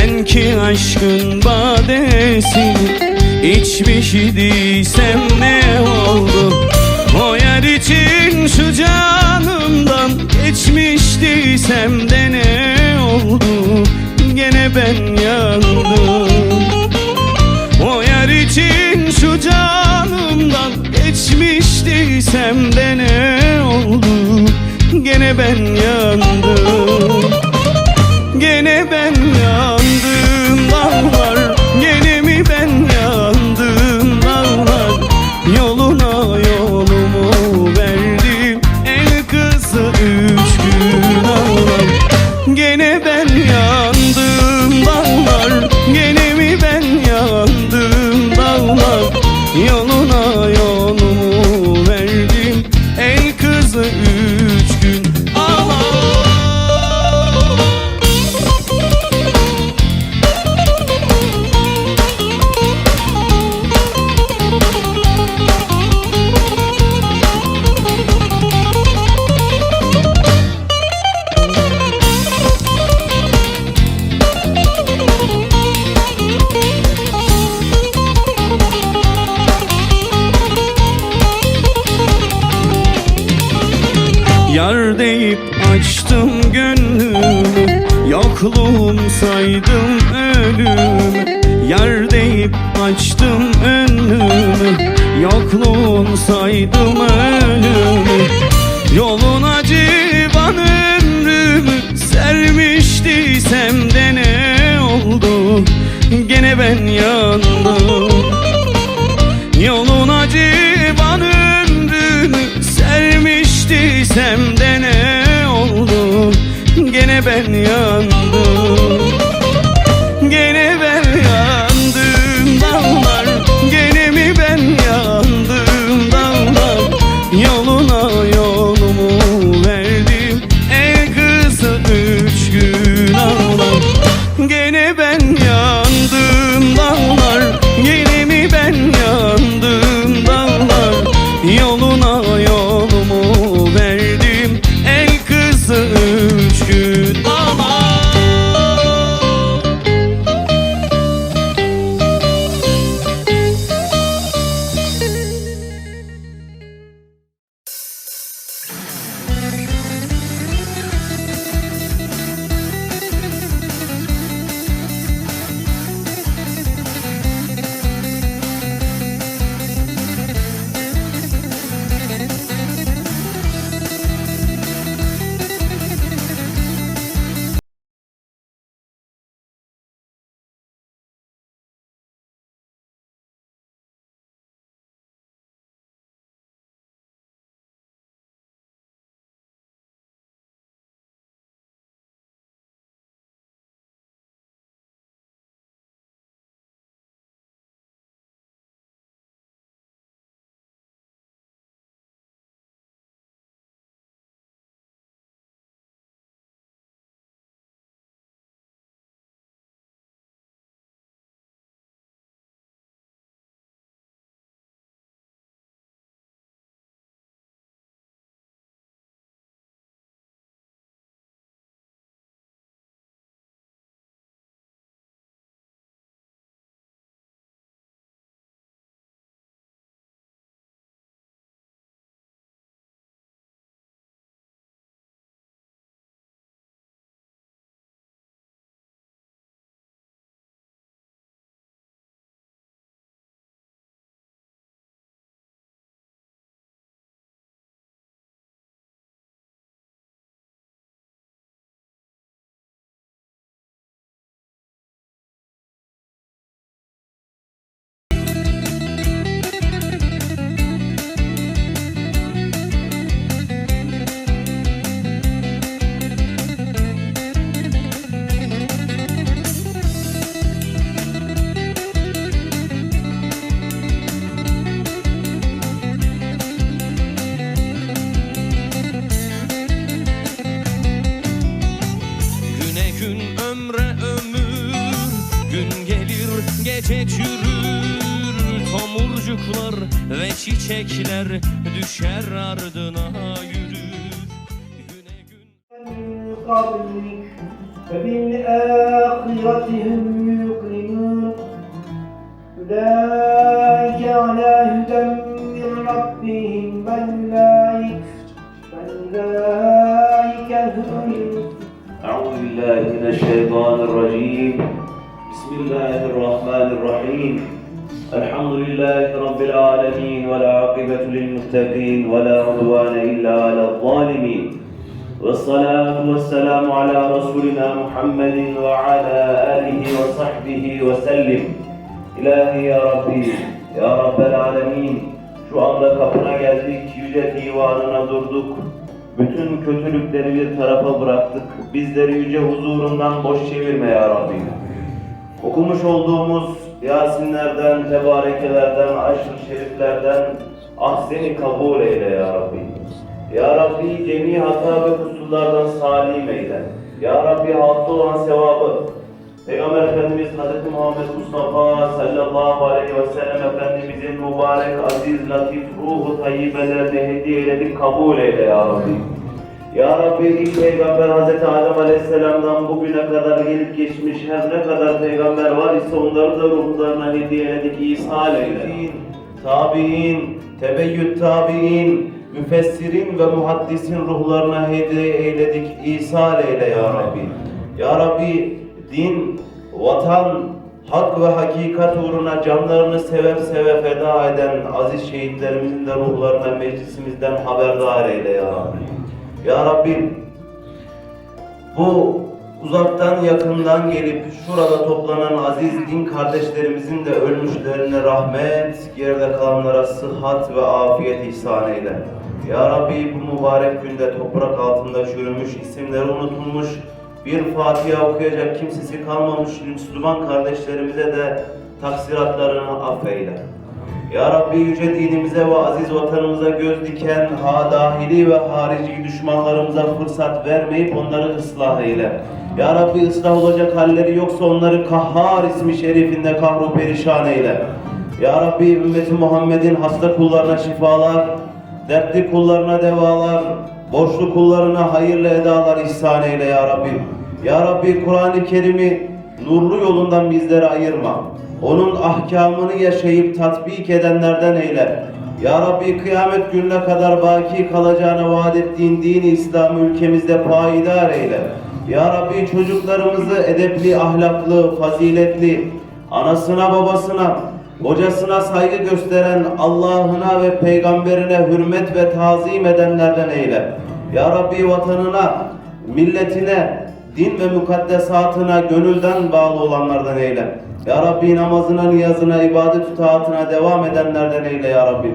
Ben ki aşkın badesini içmiş idiysem ne oldu? O yer için şu canımdan geçmiştiysem de ne oldu? Gene ben yandım. O yer için şu canımdan geçmiştiysem de ne oldu? Gene ben yandım. Gene ben yandım Yokluğum saydım ölümü Yar deyip açtım önümü. Yokluğum saydım ölümü. Yoluna civan ömrümü. Sermiştiysem de ne oldu? Gene ben yandım. Yoluna civan ömrümü. Sermiştiysem de ben yandım ve çiçekler düşer ardına yürür Güne gün من قبلك فبالآخرة هم يوقنون أولئك على هدى من ربهم فأولئك فأولئك هم المفلحون أعوذ بالله من الشيطان الرجيم بسم الله الرحمن الرحيم الحمد لله رب العالمين والعاقبة للمتقين ولا عدوان إلا على الظالمين والصلاة والسلام على رسولنا محمد وعلى آله وصحبه وسلم İlahi ya Rabbi, Ya Rabbel Alemin, şu anda kapına geldik, yüce divanına durduk. Bütün kötülükleri bir tarafa bıraktık. Bizleri yüce huzurundan boş çevirme ya Rabbi. Okumuş olduğumuz Yasinlerden, tebarekelerden, aşr-ı şeriflerden ahseni kabul eyle ya Rabbi. Ya Rabbi cemi hata ve kusurlardan salim eyle. Ya Rabbi hasıl olan sevabı Peygamber Efendimiz Hz. Muhammed Mustafa sallallahu aleyhi ve sellem Efendimizin mübarek, aziz, latif, ruhu tayyibelerini hediye eyledik, kabul eyle ya Rabbi. Ya Rabbi ilk peygamber Hz. Adem Aleyhisselam'dan bugüne kadar gelip geçmiş her ne kadar peygamber var ise onları da ruhlarına hediye eyledik, ihsal eyle. Tabi'in, tebeyyüt tabi'in, müfessirin ve muhaddisin ruhlarına hediye eyledik, ihsal eyle ya Rabbi. Ya Rabbi din, vatan, hak ve hakikat uğruna canlarını sever seve feda eden aziz şehitlerimizin de ruhlarına meclisimizden haberdar eyle ya Rabbi. Ya Rabbi bu uzaktan yakından gelip şurada toplanan aziz din kardeşlerimizin de ölmüşlerine rahmet, geride kalanlara sıhhat ve afiyet ihsan eyle. Ya Rabbi bu mübarek günde toprak altında çürümüş, isimleri unutulmuş, bir Fatiha okuyacak kimsesi kalmamış Müslüman kardeşlerimize de taksiratlarını affeyle. Ya Rabbi yüce dinimize ve aziz vatanımıza göz diken ha dahili ve harici düşmanlarımıza fırsat vermeyip onları ıslah eyle. Ya Rabbi ıslah olacak halleri yoksa onları kahhar ismi şerifinde kahru perişan eyle. Ya Rabbi ümmeti Muhammed'in hasta kullarına şifalar, dertli kullarına devalar, borçlu kullarına hayırlı edalar ihsan eyle ya Rabbi. Ya Rabbi Kur'an-ı Kerim'i nurlu yolundan bizleri ayırma. Onun ahkamını yaşayıp tatbik edenlerden eyle. Ya Rabbi kıyamet gününe kadar baki kalacağını vaat ettiğin dini İslam'ı ülkemizde payidar eyle. Ya Rabbi çocuklarımızı edepli, ahlaklı, faziletli, anasına babasına, kocasına saygı gösteren Allah'ına ve peygamberine hürmet ve tazim edenlerden eyle. Ya Rabbi vatanına, milletine, din ve mukaddesatına gönülden bağlı olanlardan eyle. Ya Rabbi namazına, niyazına, ibadet taatına devam edenlerden eyle ya Rabbi.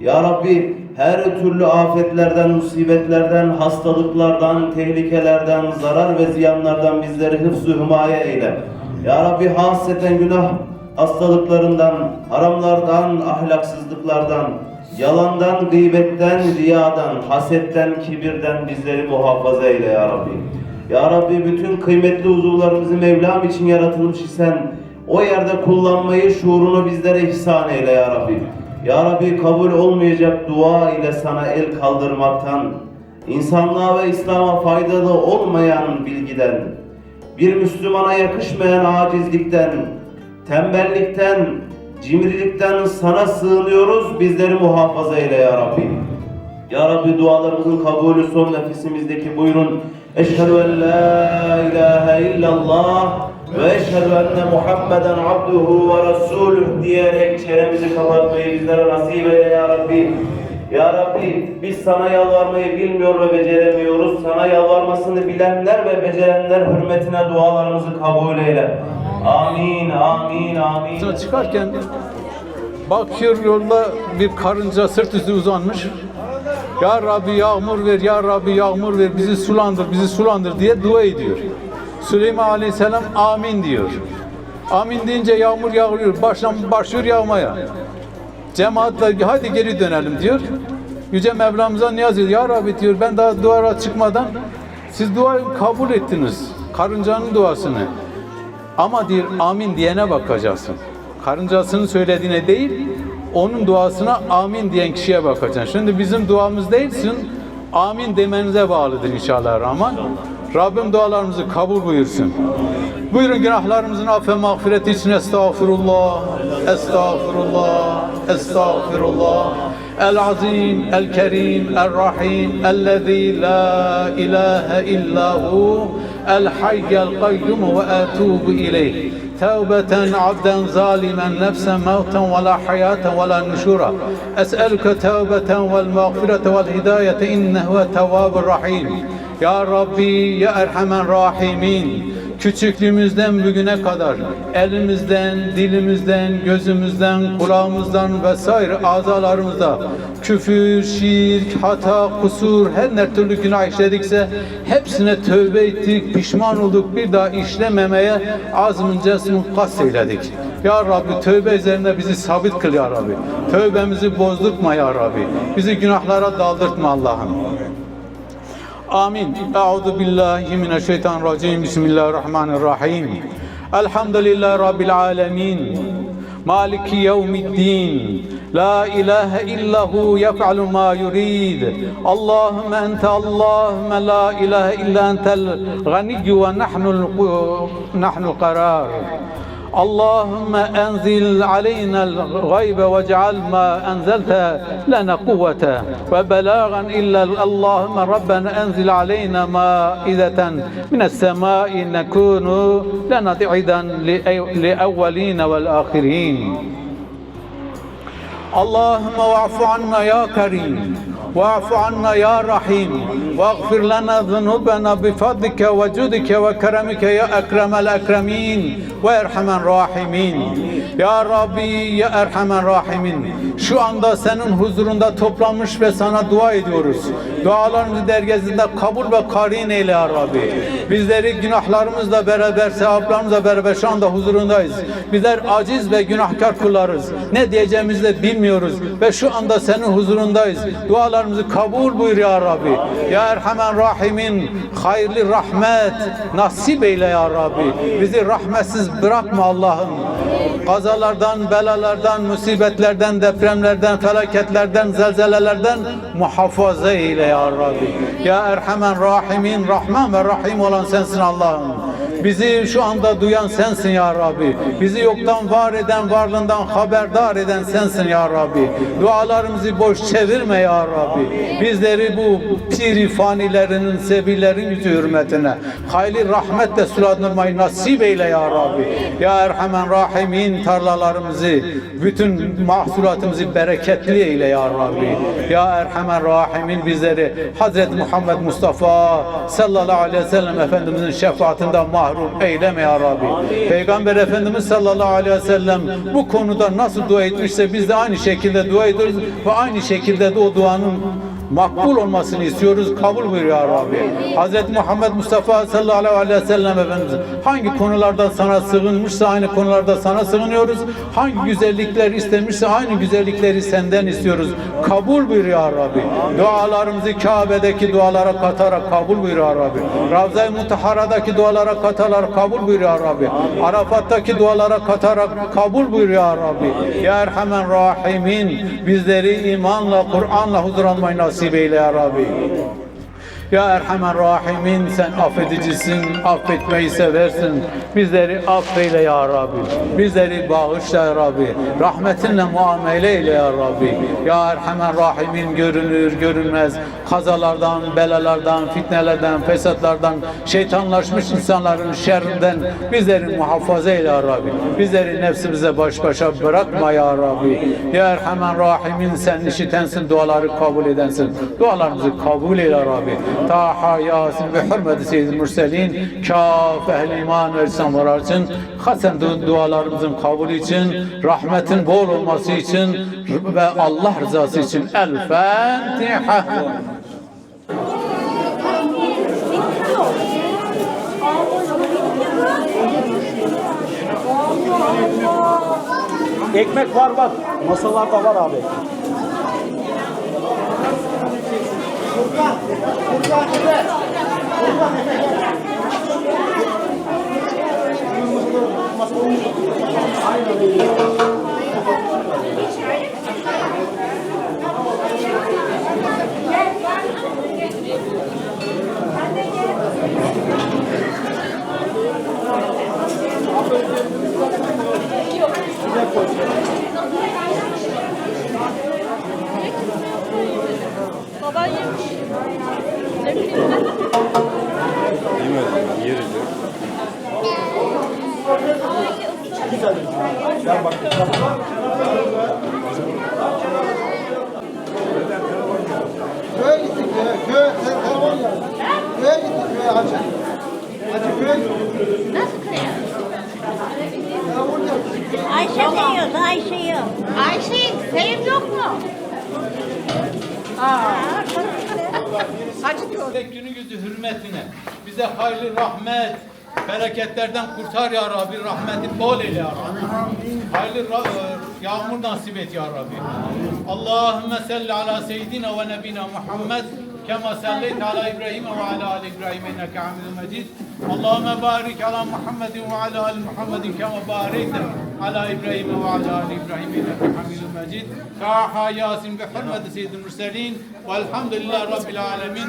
Ya Rabbi her türlü afetlerden, musibetlerden, hastalıklardan, tehlikelerden, zarar ve ziyanlardan bizleri hıfz-ı hümaye eyle. Ya Rabbi hasreten günah hastalıklarından, haramlardan, ahlaksızlıklardan, yalandan, gıybetten, riyadan, hasetten, kibirden bizleri muhafaza eyle ya Rabbi. Ya Rabbi bütün kıymetli uzuvlarımızı Mevlam için yaratılmış isen o yerde kullanmayı şuurunu bizlere ihsan eyle ya Rabbi. Ya Rabbi kabul olmayacak dua ile sana el kaldırmaktan, insanlığa ve İslam'a faydalı olmayan bilgiden, bir Müslümana yakışmayan acizlikten, tembellikten, cimrilikten sana sığınıyoruz, bizleri muhafaza eyle ya Rabbi. Ya Rabbi dualarımızın kabulü son nefesimizdeki buyurun. Eşhedü en la ilahe illallah ve eşhedü enne Muhammeden abduhu ve resuluh diyerek çenemizi kapatmayı bizlere nasip eyle ya Rabbi. Ya Rabbi biz sana yalvarmayı bilmiyor ve beceremiyoruz. Sana yalvarmasını bilenler ve becerenler hürmetine dualarımızı kabul eyle. Amin, amin, amin. Çıkarken bakıyor yolda bir karınca sırt üstü uzanmış. Ya Rabbi yağmur ver, Ya Rabbi yağmur ver, bizi sulandır, bizi sulandır diye dua ediyor. Süleyman Aleyhisselam amin diyor. Amin deyince yağmur yağıyor, başlan, başlıyor yağmaya. Cemaat da hadi geri dönelim diyor. Yüce Mevlamıza niyaz ediyor. Ya Rabbi diyor ben daha duvara çıkmadan siz duayı kabul ettiniz. Karıncanın duasını. Ama diyor amin diyene bakacaksın. Karıncasının söylediğine değil, onun duasına amin diyen kişiye bakacaksın. Şimdi bizim duamız değilsin, amin demenize bağlıdır inşallah Rahman. Rabbim dualarımızı kabul buyursun. Buyurun günahlarımızın af ve mağfireti için estağfurullah, estağfurullah, estağfurullah. El-Azim, El-Kerim, El-Rahim, Ellezî la ilahe illahu, El-Hayy, El-Kayyum ve etûbu ileyh. توبة عبدا ظالما نفسا موتا ولا حياة ولا نشورا أسألك توبة والمغفرة والهداية إنه هو التواب الرحيم ya Rabbi, Ya Erhamen Rahimin, küçüklüğümüzden bugüne kadar elimizden, dilimizden, gözümüzden, kulağımızdan vesaire azalarımızda küfür, şirk, hata, kusur, her ne türlü günah işledikse hepsine tövbe ettik, pişman olduk, bir daha işlememeye azmıncasını kast eyledik. Ya Rabbi tövbe üzerine bizi sabit kıl Ya Rabbi. Tövbemizi bozdurtma Ya Rabbi. Bizi günahlara daldırtma Allah'ım. Amin. Euzu billahi mineşşeytanirracim. Bismillahirrahmanirrahim. Elhamdülillahi rabbil alamin. Maliki yevmiddin. La ilahe illahu yef'alu ma yurid. Allahümme ente Allahümme la ilahe illa entel ganiyyu ve nahnu'l nahnu'l karar. إلا اللهم أنزل علينا الغيب واجعل ما أنزلت لنا قوة. وبلاغا إلا اللهم ربنا أنزل علينا مائدة من السماء نكون لنا عيدا لأولين والآخرين. اللهم واعف عنا يا كريم. واعف عنا يا رحيم واغفر لنا ذنوبنا بفضلك وجودك وكرمك يا أكرم الأكرمين وارحم الراحمين Ya Rabbi ya Erhamen Rahimin şu anda senin huzurunda toplanmış ve sana dua ediyoruz. Dualarımızı dergazinde kabul ve karin eyle ya Rabbi. Bizleri günahlarımızla beraber, sevaplarımızla beraber şu anda huzurundayız. Bizler aciz ve günahkar kullarız. Ne diyeceğimizi de bilmiyoruz ve şu anda senin huzurundayız. Dualarımızı kabul buyur ya Rabbi. Ya Erhamen Rahimin hayırlı rahmet nasip eyle ya Rabbi. Bizi rahmetsiz bırakma Allah'ım. Kazalardan, belalardan, musibetlerden, depremlerden, felaketlerden, zelzelelerden muhafaza eyle ya Rabbi. Ya Erhamen Rahimin, Rahman ve Rahim olan sensin Allah'ım. Bizi şu anda duyan sensin ya Rabbi. Bizi yoktan var eden, varlığından haberdar eden sensin ya Rabbi. Dualarımızı boş çevirme ya Rabbi. Bizleri bu piri fanilerinin, sebilerin yüzü hürmetine hayli rahmetle sulandırmayı nasip eyle ya Rabbi. Ya Erhamen Rahimin tarlalarımızı, bütün mahsulatımızı bereketli eyle ya Rabbi. Ya Erhamen Rahimin bizleri Hazreti Muhammed Mustafa sallallahu aleyhi ve sellem Efendimizin şefaatinden mahrum eyleme ya Rabbi. Peygamber Efendimiz sallallahu aleyhi ve sellem bu konuda nasıl dua etmişse biz de aynı şekilde dua ediyoruz ve aynı şekilde de o duanın makbul olmasını istiyoruz. Kabul buyur ya Rabbi. Hz. Muhammed Mustafa sallallahu aleyhi ve sellem Efendimiz hangi konularda sana sığınmışsa aynı konularda sana sığınıyoruz. Hangi güzellikler istemişse aynı güzellikleri senden istiyoruz. Kabul buyur ya Rabbi. Dualarımızı Kabe'deki dualara katarak kabul buyur ya Rabbi. Ravza-i Mutahara'daki dualara katarak kabul buyur ya Rabbi. Arafat'taki dualara katarak kabul buyur ya Rabbi. Ya Erhamen Rahimin bizleri imanla, Kur'an'la huzur almayı nasip eyle ya Rabbi. Ya Erhamen Rahimin sen affedicisin, affetmeyi seversin. Bizleri affeyle ya Rabbi. Bizleri bağışla ya Rabbi. Rahmetinle muamele eyle ya Rabbi. Ya Erhamen Rahimin görünür, görünmez kazalardan, belalardan, fitnelerden, fesatlardan, şeytanlaşmış insanların şerrinden bizleri muhafaza eyle ya Rabbi. Bizleri nefsimize baş başa bırakma ya Rabbi. Ya Erhamen Rahimin sen işitensin, duaları kabul edensin. Dualarımızı kabul eyle ya Rabbi. Taha, Yasin ve hürmeti seyyid mürselin, kaf, ehli iman ve insanlar için, hasen du- dualarımızın kabulü için, rahmetin bol olması için ve Allah rızası için. El Fatiha. Ekmek var bak. Masalarda var abi. 我不要，我不要，Hacı. Hacı köye gittik. Nasıl kıyar? Ayşe diyordu, Ayşe yok. Ayşe, Sevim yok mu? Aa. Hacı diyor. Tek gününüzü hürmetine bize hayırlı rahmet, bereketlerden kurtar ya Rabbi, rahmetin bol eyle ya Rabbi. Hayırlı ra- e, yağmur nasip et ya Rabbi. Allahümme salli ala seyyidina ve nebina Muhammed kema salleyte ala İbrahim ve ala ali İbrahim inneke hamidun mecid. Allahümme barik ala Muhammedin ve ala ali Muhammedin kema barikte ala İbrahim ve ala ali İbrahim inneke hamidun mecid. Taha Yasin bi hürmeti seyyidil mürselin velhamdülillahi rabbil alemin.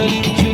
Listen to